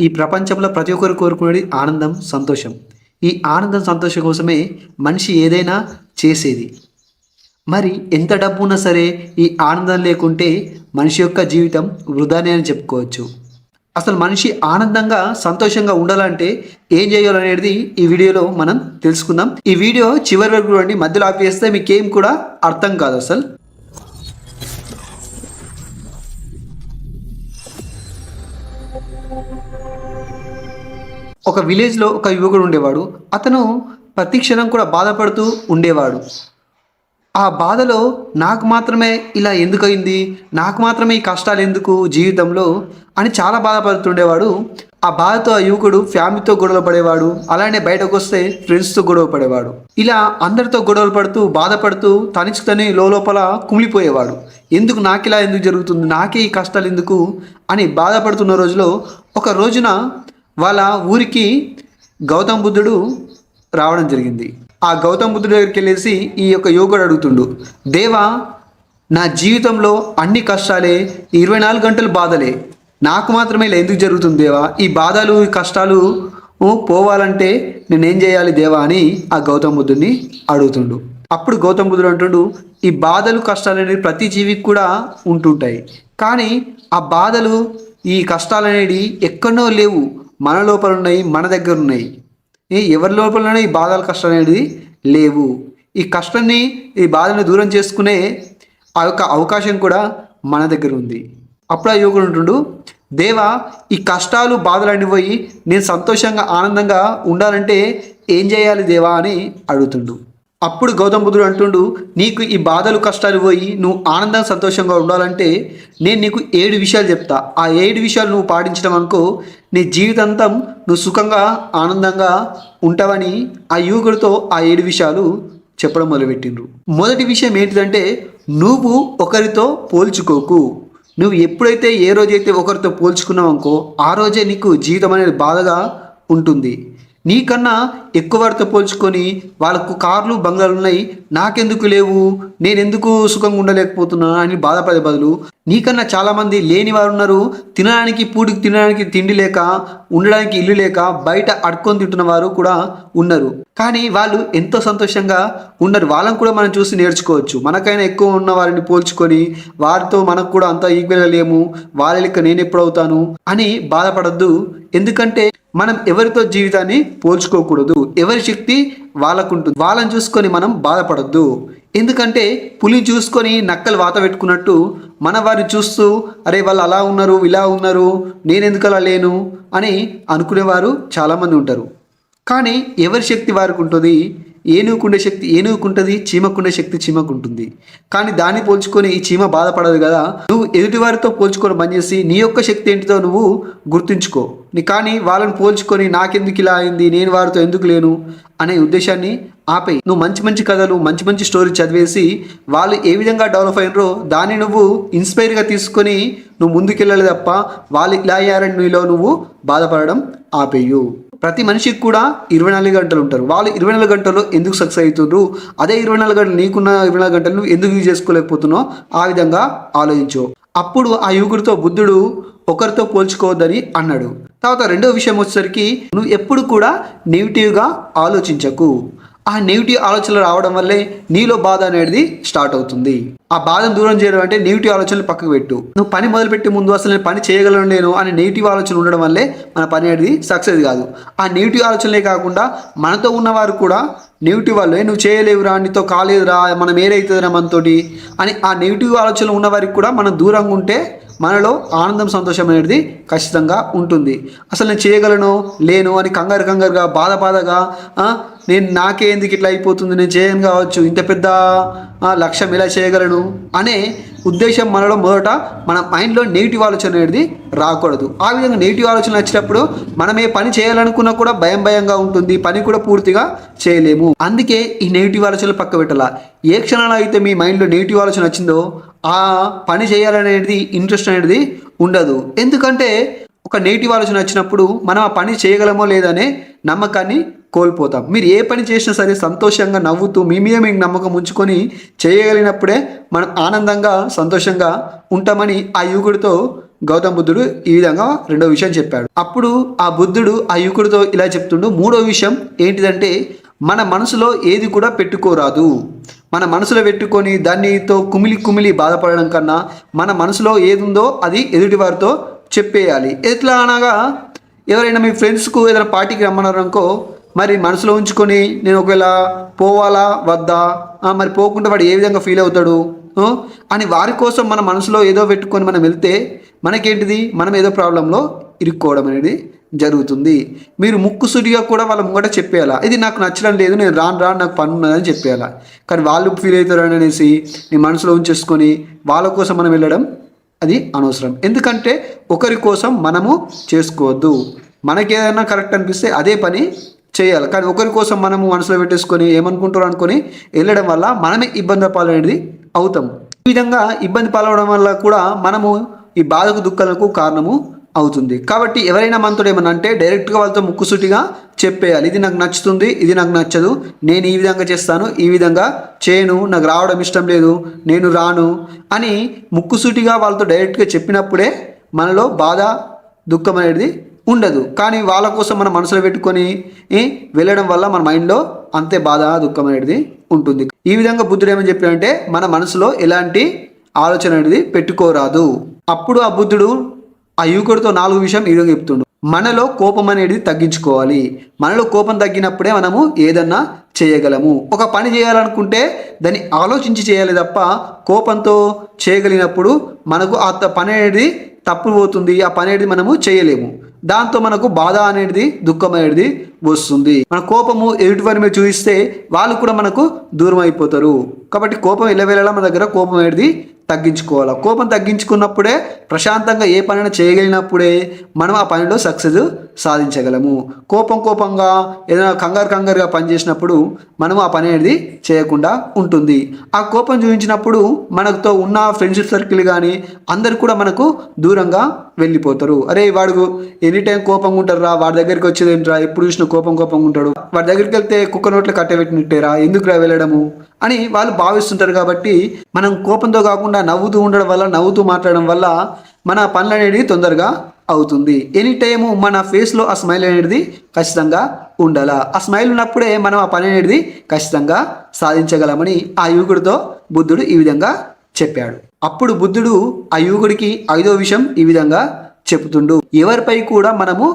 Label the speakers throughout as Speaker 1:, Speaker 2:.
Speaker 1: ఈ ప్రపంచంలో ప్రతి ఒక్కరు కోరుకునేది ఆనందం సంతోషం. ఈ ఆనందం సంతోషం కోసమే మనిషి ఏదైనా చేసేది. మరి ఎంత డబ్బు ఉన్నా సరే ఈ ఆనందం లేకుంటే మనిషి యొక్క జీవితం వృధానే అని చెప్పుకోవచ్చు. అసలు మనిషి ఆనందంగా సంతోషంగా ఉండాలంటే ఏం చేయాలనేది ఈ వీడియోలో మనం తెలుసుకుందాం. ఈ వీడియో చివరి వరకు చూడండి. మధ్యలో ఆపేస్తే మీకేం కూడా అర్థం కాదు అసలు. ఒక విలేజ్లో ఒక యువకుడు ఉండేవాడు. అతను ప్రతి క్షణం కూడా బాధపడుతూ ఉండేవాడు. ఆ బాధలో నాకు మాత్రమే ఇలా ఎందుకయింది? నాకు మాత్రమే ఈ కష్టాలు ఎందుకు జీవితంలో? అని చాలా బాధపడుతుండేవాడు ఆ బాధతో ఆ యువకుడు ఫ్యామిలీతో గొడవలు పడేవాడు. అలానే బయటకు వస్తే ఫ్రెండ్స్తో గొడవ పడేవాడు. ఇలా అందరితో గొడవలు పడుతూ బాధపడుతూ తనిచి తని లోపల కుమిలిపోయేవాడు. ఎందుకు నాకు ఇలా ఎందుకు జరుగుతుంది? నాకే ఈ కష్టాలు ఎందుకు? అని బాధపడుతున్న రోజులో ఒక రోజున వాళ్ళ ఊరికి గౌతమ బుద్ధుడు రావడం జరిగింది. ఆ గౌతమ్ బుద్ధుడి దగ్గరికి వెళ్ళేసి ఈ యొక్క యువకుడు అడుగుతుండు దేవా నా జీవితంలో అన్ని కష్టాలే ఇరవై నాలుగు గంటలు బాధలే. నాకు మాత్రమే ఇలా ఎందుకు జరుగుతుంది దేవా? ఈ బాధలు ఈ కష్టాలు పోవాలంటే నేనేం చేయాలి దేవా? అని ఆ గౌతమ్ బుద్ధుడిని అడుగుతుండు. అప్పుడు గౌతమ్ బుద్ధుడు అంటుండు ఈ బాధలు కష్టాలు అనేవి ప్రతి జీవికి కూడా ఉంటుంటాయి. కానీ ఆ బాధలు ఈ కష్టాలు అనేవి ఎక్కడో లేవు. మన లోపల ఉన్నాయి మన దగ్గర ఉన్నాయి ఎవరి లోపలనే ఈ బాధల కష్టం అనేది లేవు. ఈ కష్టాన్ని ఈ బాధని దూరం చేసుకునే ఆ యొక్క అవకాశం కూడా మన దగ్గర ఉంది. అప్పుడు ఆ యువకుడు ఉంటుండు దేవా ఈ కష్టాలు బాధలు పోయి నేను సంతోషంగా ఆనందంగా ఉండాలంటే ఏం చేయాలి దేవా? అని అడుగుతుండు. అప్పుడు గౌతమ బుద్ధుడు అంటుండు నీకు ఈ బాధలు కష్టాలు పోయి నువ్వు ఆనందం సంతోషంగా ఉండాలంటే నేను నీకు ఏడు విషయాలు చెప్తా. ఆ ఏడు విషయాలు నువ్వు పాటించడం అనుకో నీ జీవితాంతం నువ్వు సుఖంగా ఆనందంగా ఉంటావని ఆ యువకుడితో ఆ ఏడు విషయాలు చెప్పడం మొదలుపెట్టిండ్రు. మొదటి విషయం ఏంటిదంటే నువ్వు ఒకరితో పోల్చుకోకు. నువ్వు ఎప్పుడైతే ఏ రోజైతే ఒకరితో పోల్చుకున్నావు అనుకో ఆ రోజే నీకు జీవితం అనేది బాధగా ఉంటుంది. నీకన్నా ఎక్కువ వారితో పోల్చుకొని వాళ్ళకు కార్లు బంగ్లాలు ఉన్నాయి. నాకెందుకు లేవు? నేను ఎందుకు సుఖంగా ఉండలేకపోతున్నాను అని బాధపడే బదులు నీకన్నా చాలామంది లేని వారు ఉన్నారు. తినడానికి పూడికి తినడానికి తిండి లేక ఉండడానికి ఇల్లు లేక బయట అడుక్కొని తింటున్న వారు కూడా ఉన్నారు. కానీ వాళ్ళు ఎంతో సంతోషంగా ఉన్నారు. వాళ్ళని కూడా మనం చూసి నేర్చుకోవచ్చు. మనకైనా ఎక్కువ ఉన్న వారిని పోల్చుకొని వారితో మనకు కూడా అంత ఈక్వల్గా లేము. వాళ్ళ లెక్క నేను ఎప్పుడు అవుతాను అని బాధపడద్దు. ఎందుకంటే మనం ఎవరితో జీవితాన్ని పోల్చుకోకూడదు. ఎవరి శక్తి వాళ్ళకుంటుంది. వాళ్ళని చూసుకొని మనం బాధపడద్దు. ఎందుకంటే పులి చూసుకొని నక్కలు వాత పెట్టుకున్నట్టు మన వారిని చూస్తూ అరే వాళ్ళు అలా ఉన్నారు ఇలా ఉన్నారు నేను ఎందుకు అలా లేను? అని అనుకునేవారు చాలామంది ఉంటారు. కానీ ఎవరి శక్తి వారికి ఉంటుంది ఏనుగుకుండే శక్తి ఏనుగుకుంటుంది చీమకుండే శక్తి చీమకుంటుంది. కానీ దాన్ని పోల్చుకొని ఈ చీమ బాధపడదు కదా. నువ్వు ఎదుటివారితో పోల్చుకోవడం పోల్చుకొని నీ యొక్క శక్తి ఏంటిదో నువ్వు గుర్తుంచుకో. కానీ వాళ్ళని పోల్చుకొని నాకెందుకు ఇలా అయింది? నేను వారితో ఎందుకు లేను? అనే ఉద్దేశాన్ని ఆపేయి నువ్వు మంచి మంచి కథలు మంచి మంచి స్టోరీ చదివేసి వాళ్ళు ఏ విధంగా డెవలప్ అయినరో దాన్ని నువ్వు ఇన్స్పైర్గా తీసుకొని నువ్వు ముందుకెళ్ళాలి తప్ప వాళ్ళు ఇలా అయ్యారని నీలో నువ్వు బాధపడడం ఆపేయు. ప్రతి మనిషికి కూడా ఇరవై నాలుగు గంటలు ఉంటారు. వాళ్ళు ఇరవై నాలుగు గంటల్లో ఎందుకు సక్సెస్ అవుతున్నారు అదే ఇరవై నాలుగు గంటలు నీకున్న ఇరవై నాలుగు గంటలు నువ్వు ఎందుకు యూజ్ చేసుకోలేకపోతున్నావు ఆ విధంగా ఆలోచించు. అప్పుడు ఆ యువకుడితో బుద్ధుడు ఒకరితో పోల్చుకోవద్దని అన్నాడు. తర్వాత రెండో విషయం వచ్చేసరికి నువ్వు ఎప్పుడు కూడా నెగిటివ్గా ఆలోచించకు. ఆ నెగిటివ్ ఆలోచనలు రావడం వల్లే నీలో బాధ అనేది స్టార్ట్ అవుతుంది. ఆ బాధను దూరం చేయడం అంటే నెగిటివ్ ఆలోచనలు పక్కకు పెట్టు. నువ్వు పని మొదలుపెట్టే ముందు అసలు నేను పని చేయగలను నేను అనే నెగిటివ్ ఆలోచన ఉండడం వల్లే మన పని అనేది సక్సెస్ కాదు. ఆ నెగిటివ్ ఆలోచనలే కాకుండా మనతో ఉన్నవారు కూడా నెగిటివ్ వాళ్ళే. నువ్వు చేయలేవురా నీతో కాలేదురా మనం ఏదైతుందిరా మనతోటి అని ఆ నెగిటివ్ ఆలోచనలు ఉన్నవారికి కూడా మనం దూరంగా ఉంటే మనలో ఆనందం సంతోషం అనేది ఖచ్చితంగా ఉంటుంది. అసలు నేను చేయగలను లేను అని కంగారు కంగారుగా బాధ బాధగా నేను నాకే ఎందుకు ఇట్లా అయిపోతుంది? నేను చేయను కావచ్చు. ఇంత పెద్ద లక్ష్యం ఇలా చేయగలను? అనే ఉద్దేశం మనలో మొదట మన మైండ్లో నెగిటివ్ ఆలోచన అనేది రాకూడదు. ఆ విధంగా నెగిటివ్ ఆలోచన వచ్చినప్పుడు మనం ఏ పని చేయాలనుకున్నా కూడా భయం భయంగా ఉంటుంది. పని కూడా పూర్తిగా చేయలేము. అందుకే ఈ నెగిటివ్ ఆలోచనలు పక్క పెట్టాలా? ఏ క్షణంలో అయితే మీ మైండ్లో నెగిటివ్ ఆలోచన వచ్చిందో ఆ పని చేయాలనేది ఇంట్రెస్ట్ అనేది ఉండదు. ఎందుకంటే ఒక నెగిటివ్ ఆలోచన వచ్చినప్పుడు మనం ఆ పని చేయగలమో లేదనే నమ్మకాన్ని కోల్పోతాం. మీరు ఏ పని చేసినా సరే సంతోషంగా నవ్వుతూ మీ మీద మీకు నమ్మకం ఉంచుకొని చేయగలిగినప్పుడే మనం ఆనందంగా సంతోషంగా ఉంటామని ఆ యువకుడితో గౌతమ బుద్ధుడు ఈ విధంగా రెండో విషయం చెప్పాడు. అప్పుడు ఆ బుద్ధుడు ఆ యువకుడితో ఇలా చెప్తుండు మూడో విషయం ఏంటిదంటే మన మనసులో ఏది కూడా పెట్టుకోరాదు. మన మనసులో పెట్టుకొని దానితో కుమిలి కుమిలి బాధపడడం కన్నా మన మనసులో ఏది ఉందో అది ఎదుటివారితో చెప్పేయాలి. ఎట్లా అనగా ఎవరైనా మీ ఫ్రెండ్స్కు ఏదైనా పార్టీకి రమ్మన్నారు అనుకో మరి మనసులో ఉంచుకొని నేను ఒకవేళ పోవాలా వద్దా? మరి పోకుండా వాడు ఏ విధంగా ఫీల్ అవుతాడు? అని వారి కోసం మన మనసులో ఏదో పెట్టుకొని మనం వెళ్తే మనకేంటిది? మనం ఏదో ప్రాబ్లంలో ఇరుక్కోవడం అనేది జరుగుతుంది. మీరు ముక్కు సుడిగా కూడా వాళ్ళ ముంగట చెప్పేయాలా? ఇది నాకు నచ్చడం లేదు నేను రాను రాను నాకు పని ఉన్నదని చెప్పేయాలా? కానీ వాళ్ళు ఫీల్ అవుతారని అనేసి నీ మనసులో ఉంచేసుకొని వాళ్ళ కోసం మనం వెళ్ళడం అది అనవసరం. ఎందుకంటే ఒకరి కోసం మనము చేసుకోవద్దు. మనకి ఏదైనా కరెక్ట్ అనిపిస్తే అదే పని చేయాలి. కానీ ఒకరి కోసం మనము మనసులో పెట్టేసుకొని ఏమనుకుంటారు అనుకొని వెళ్ళడం వల్ల మనమే ఇబ్బంది పాలనేది అవుతాం. ఈ విధంగా ఇబ్బంది పాలవడం వల్ల కూడా మనము ఈ బాధకు దుఃఖాలకు కారణము అవుతుంది. కాబట్టి ఎవరైనా మనతో ఏమన్నా అంటే డైరెక్ట్గా వాళ్ళతో ముక్కుసూటిగా చెప్పేయాలి. ఇది నాకు నచ్చుతుంది ఇది నాకు నచ్చదు నేను ఈ విధంగా చేస్తాను ఈ విధంగా చేయను నాకు రావడం ఇష్టం లేదు నేను రాను అని ముక్కుసూటిగా వాళ్ళతో డైరెక్ట్గా చెప్పినప్పుడే మనలో బాధ దుఃఖం అనేది ఉండదు. కానీ వాళ్ళ కోసం మనం మనసులో పెట్టుకొని వెళ్ళడం వల్ల మన మైండ్లో అంతే బాధ దుఃఖం అనేది ఉంటుంది. ఈ విధంగా బుద్ధుడు ఏమని చెప్పాడంటే మన మనసులో ఎలాంటి ఆలోచన అనేది పెట్టుకోరాదు. అప్పుడు ఆ బుద్ధుడు ఆ యువకుడితో నాలుగు విషయం ఈ విధంగా చెప్తుండు. మనలో కోపం అనేది తగ్గించుకోవాలి. మనలో కోపం తగ్గినప్పుడే మనము ఏదన్నా చేయగలము. ఒక పని చేయాలనుకుంటే దాన్ని ఆలోచించి చేయాలి తప్ప కోపంతో చేయగలిగినప్పుడు మనకు ఆ త- పని అనేది తప్పు పోతుంది ఆ పని అనేది మనము చేయలేము. దాంతో మనకు బాధ అనేది దుఃఖం అనేది వస్తుంది. మన కోపము ఎదుటివారి మీద చూపిస్తే వాళ్ళు కూడా మనకు దూరం అయిపోతారు కాబట్టి కోపం వెళ్ళవేళలా మన దగ్గర కోపం అనేది తగ్గించుకోవాలి? కోపం తగ్గించుకున్నప్పుడే ప్రశాంతంగా ఏ పనైనా చేయగలిగినప్పుడే మనం ఆ పనిలో సక్సెస్ సాధించగలము. కోపం కోపంగా ఏదైనా కంగారు కంగారుగా పనిచేసినప్పుడు మనం ఆ పని అనేది చేయకుండా ఉంటుంది. ఆ కోపం చూపించినప్పుడు మనతో ఉన్న ఫ్రెండ్షిప్ సర్కిల్ కానీ అందరు కూడా మనకు దూరంగా వెళ్ళిపోతారు. అరే వాడు ఎనీ టైం కోపంగా ఉంటారా వాడి దగ్గరికి వచ్చేది ఏంట్రా? ఎప్పుడు చూసిన కోపం కోపంగా ఉంటాడు. వాడి దగ్గరికి వెళ్తే కుక్క నోట్లో కట్టబెట్టినట్టేరా ఎందుకురా వెళ్ళడము? అని వాళ్ళు భావిస్తుంటారు కాబట్టి మనం కోపంతో కాకుండా నవ్వుతూ ఉండడం వల్ల నవ్వుతూ మాట్లాడడం వల్ల మన పనులు అనేది తొందరగా అవుతుంది. ఎనీ టైము మన ఫేస్లో ఆ స్మైల్ అనేది ఖచ్చితంగా ఉండాలా? ఆ స్మైల్ ఉన్నప్పుడే మనం ఆ పని అనేది ఖచ్చితంగా సాధించగలమని ఆ యువకుడితో బుద్ధుడు ఈ విధంగా చెప్పాడు. అప్పుడు బుద్ధుడు ఆ యువకుడికి ఐదో విషయం ఈ విధంగా చెబుతుండు. ఎవరిపై కూడా మనము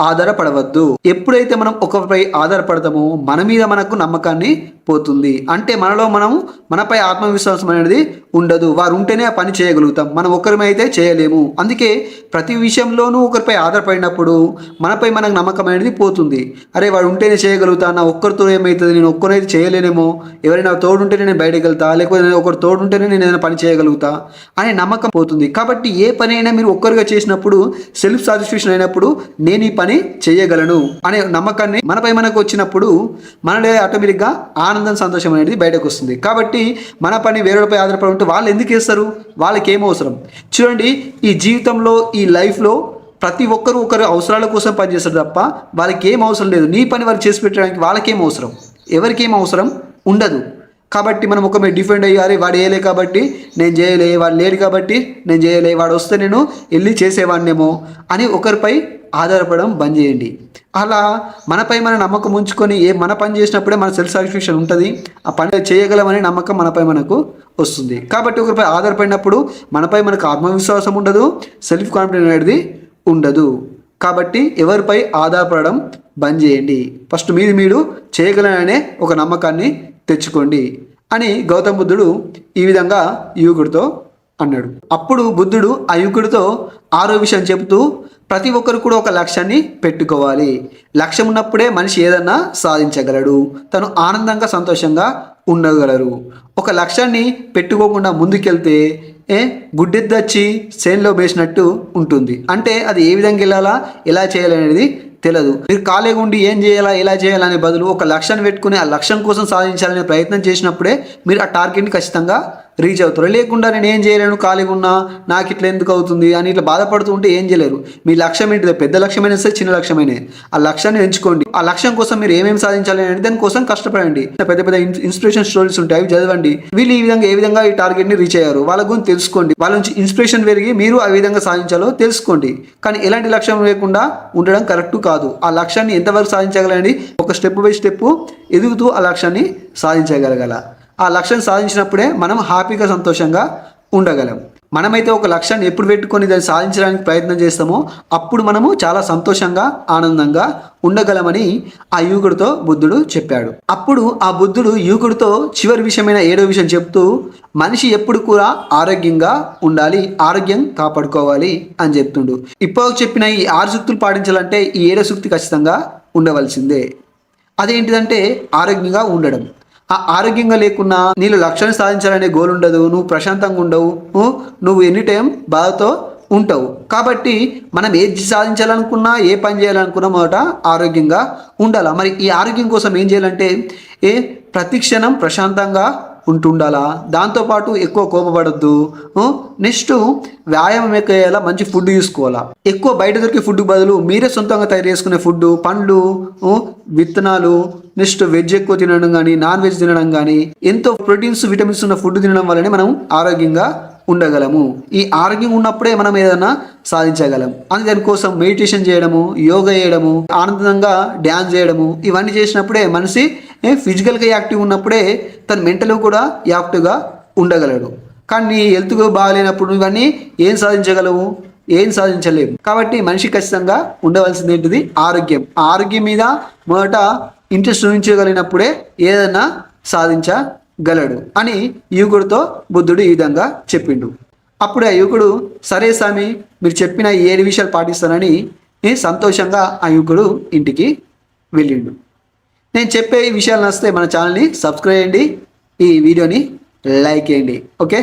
Speaker 1: ఆధారపడవద్దు. ఎప్పుడైతే మనం ఒకరిపై ఆధారపడతామో మన మీద మనకు నమ్మకాన్ని పోతుంది. అంటే మనలో మనం మనపై ఆత్మవిశ్వాసం అనేది ఉండదు. వారు ఉంటేనే ఆ పని చేయగలుగుతాం. మనం ఒక్కరిమైతే చేయలేము. అందుకే ప్రతి విషయంలోనూ ఒకరిపై ఆధారపడినప్పుడు మనపై మనకు నమ్మకం అనేది పోతుంది. అరే వాడు ఉంటేనే చేయగలుగుతా నా ఒక్కరితో ఏమవుతుంది నేను ఒక్కరైతే చేయలేనేమో ఎవరైనా తోడుంటేనే నేను బయటకు వెళ్తా లేకపోతే నేను ఒకరు తోడుంటేనే నేను ఏదైనా పని చేయగలుగుతా అనే నమ్మకం పోతుంది. కాబట్టి ఏ పని అయినా మీరు ఒక్కరిగా చేసినప్పుడు సెల్ఫ్ సాటిస్ఫాక్షన్ అయినప్పుడు నేను ఈ పని చేయగలను అనే నమ్మకాన్ని మనపై మనకు వచ్చినప్పుడు మనలో ఆటోమేటిక్గా ఆనందం సంతోషం అనేది బయటకు వస్తుంది. కాబట్టి మన పని వేరేపై ఆధారపడి ఉంటే వాళ్ళు ఎందుకు చేస్తారు? వాళ్ళకి ఏం అవసరం? చూడండి ఈ జీవితంలో ఈ లైఫ్లో ప్రతి ఒక్కరు ఒకరు అవసరాల కోసం పనిచేస్తారు తప్ప వాళ్ళకి ఏం అవసరం లేదు. నీ పని వారు చేసి పెట్టడానికి వాళ్ళకేం అవసరం? ఎవరికేం అవసరం? ఉండదు. కాబట్టి మనం ఒక మీద డిఫెండ్ అయ్యాలి వాడు వేయలే కాబట్టి నేను చేయలే వాడు లేడు కాబట్టి నేను చేయలే వాడు వస్తే నేను వెళ్ళి చేసేవాడినేమో అని ఒకరిపై ఆధారపడడం బంద్ చేయండి. అలా మనపై మన నమ్మకం ఉంచుకొని ఏ మన పని చేసినప్పుడే మన సెల్ఫ్ సాటిస్ఫాక్షన్ ఉంటుంది. ఆ పని చేయగలమనే నమ్మకం మనపై మనకు వస్తుంది. కాబట్టి ఒకరిపై ఆధారపడినప్పుడు మనపై మనకు ఆత్మవిశ్వాసం ఉండదు సెల్ఫ్ కాన్ఫిడెన్స్ అనేది ఉండదు. కాబట్టి ఎవరిపై ఆధారపడడం బంద్ చేయండి. ఫస్ట్ మీరు మీరు చేయగలననే ఒక నమ్మకాన్ని తెచ్చుకోండి. అని గౌతమ బుద్ధుడు ఈ విధంగా యువకుడితో అన్నాడు. అప్పుడు బుద్ధుడు ఆ యువకుడితో ఆరో విషయం చెబుతూ ప్రతి ఒక్కరు కూడా ఒక లక్ష్యాన్ని పెట్టుకోవాలి. లక్ష్యం ఉన్నప్పుడే మనిషి ఏదన్నా సాధించగలడు. తను ఆనందంగా సంతోషంగా ఉండగలరు. ఒక లక్ష్యాన్ని పెట్టుకోకుండా ముందుకెళ్తే ఏ గుడ్డెద్దచ్చి చేన్లో వేసినట్టు ఉంటుంది. అంటే అది ఏ విధంగా వెళ్ళాలా ఎలా చేయాలనేది తెలియదు మీరు ఖాళీగా ఉండి ఏం చేయాలా ఎలా చేయాలనే బదులు ఒక లక్ష్యాన్ని పెట్టుకుని ఆ లక్ష్యం కోసం సాధించాలనే ప్రయత్నం చేసినప్పుడే మీరు ఆ టార్గెట్ని ఖచ్చితంగా రీచ్ అవుతారు లేకుండా నేను ఏం చేయలేను ఖాళీగా ఉన్నా నాకు ఇట్లా ఎందుకు అవుతుంది అని ఇట్లా బాధపడుతూ ఉంటే ఏం చేయలేరు. మీ లక్ష్యం ఏంటిది? పెద్ద లక్ష్యమైనా సరే చిన్న లక్ష్యమైనా. ఆ లక్ష్యాన్ని ఎంచుకోండి. ఆ లక్ష్యం కోసం మీరు ఏమేమి సాధించాలి అని దానికోసం కష్టపడండి. పెద్ద పెద్ద ఇన్స్పిరేషన్ స్టోరీస్ ఉంటాయి అవి చదవండి. వీళ్ళు ఈ విధంగా ఏ విధంగా ఈ టార్గెట్ని రీచ్ అయ్యారు వాళ్ళ గురించి తెలుసుకోండి. వాళ్ళ నుంచి ఇన్స్పిరేషన్ పెరిగి మీరు ఆ విధంగా సాధించాలో తెలుసుకోండి. కానీ ఎలాంటి లక్ష్యం లేకుండా ఉండడం కరెక్ట్ కాదు. ఆ లక్ష్యాన్ని ఎంతవరకు సాధించగలండి ఒక స్టెప్ బై స్టెప్ ఎదుగుతూ ఆ లక్ష్యాన్ని సాధించగలగల. ఆ లక్ష్యం సాధించినప్పుడే మనం హ్యాపీగా సంతోషంగా ఉండగలం. మనమైతే ఒక లక్ష్యాన్ని ఎప్పుడు పెట్టుకొని దాన్ని సాధించడానికి ప్రయత్నం చేస్తామో అప్పుడు మనము చాలా సంతోషంగా ఆనందంగా ఉండగలమని ఆ యువకుడితో బుద్ధుడు చెప్పాడు. అప్పుడు ఆ బుద్ధుడు యువకుడితో చివరి విషయమైన ఏడో విషయం చెప్తూ మనిషి ఎప్పుడు కూడా ఆరోగ్యంగా ఉండాలి ఆరోగ్యం కాపాడుకోవాలి అని చెప్తుండు. ఇప్పుడు చెప్పిన ఈ ఆరు సూక్తులు పాటించాలంటే ఈ ఏడో సూక్తి ఖచ్చితంగా ఉండవలసిందే. అదేంటిదంటే ఆరోగ్యంగా ఉండడం. ఆ ఆరోగ్యంగా లేకున్నా నీళ్ళు లక్ష్యాన్ని సాధించాలనే గోల్ ఉండదు నువ్వు ప్రశాంతంగా ఉండవు నువ్వు ఎనీ టైం బాధతో ఉంటావు. కాబట్టి మనం ఏది సాధించాలనుకున్నా ఏ పని చేయాలనుకున్నా మొదట ఆరోగ్యంగా ఉండాలా? మరి ఈ ఆరోగ్యం కోసం ఏం చేయాలంటే ఏ ప్రతి క్షణం ప్రశాంతంగా ఉంటుండాలా? దాంతోపాటు ఎక్కువ కోపపడద్దు. నెక్స్ట్ వ్యాయామం ఎక్కేలా మంచి ఫుడ్ తీసుకోవాలా? ఎక్కువ బయట దొరికే ఫుడ్ బదులు మీరే సొంతంగా తయారు చేసుకునే ఫుడ్ పండ్లు విత్తనాలు నెక్స్ట్ వెజ్ ఎక్కువ తినడం కానీ నాన్ వెజ్ తినడం కానీ ఎంతో ప్రోటీన్స్ విటమిన్స్ ఉన్న ఫుడ్ తినడం వల్లనే మనం ఆరోగ్యంగా ఉండగలము. ఈ ఆరోగ్యం ఉన్నప్పుడే మనం ఏదైనా సాధించగలం. అని దానికోసం మెడిటేషన్ చేయడము యోగా చేయడము ఆనందంగా డ్యాన్స్ చేయడము ఇవన్నీ చేసినప్పుడే మనిషి ఫిజికల్గా యాక్టివ్ ఉన్నప్పుడే తన మెంటల్ కూడా యాక్టివ్గా ఉండగలడు. కానీ హెల్త్ బాగాలేనప్పుడు ఇవన్నీ ఏం సాధించగలవు? ఏం సాధించలేము కాబట్టి మనిషి ఖచ్చితంగా ఉండవలసింది ఏంటిది? ఆరోగ్యం. ఆరోగ్యం మీద మొదట ఇంట్రెస్ట్ చూపించగలిగినప్పుడే ఏదైనా సాధించ గలడు అని యువకుడితో బుద్ధుడు ఈ విధంగా చెప్పిండు. అప్పుడు ఆ యువకుడు సరే స్వామి మీరు చెప్పిన ఏడు విషయాలు పాటిస్తానని సంతోషంగా ఆ యువకుడు ఇంటికి వెళ్ళిండు. నేను చెప్పే విషయాలు నచ్చితే మన ఛానల్ని సబ్స్క్రైబ్ చేయండి ఈ వీడియోని లైక్ చేయండి. ఓకే?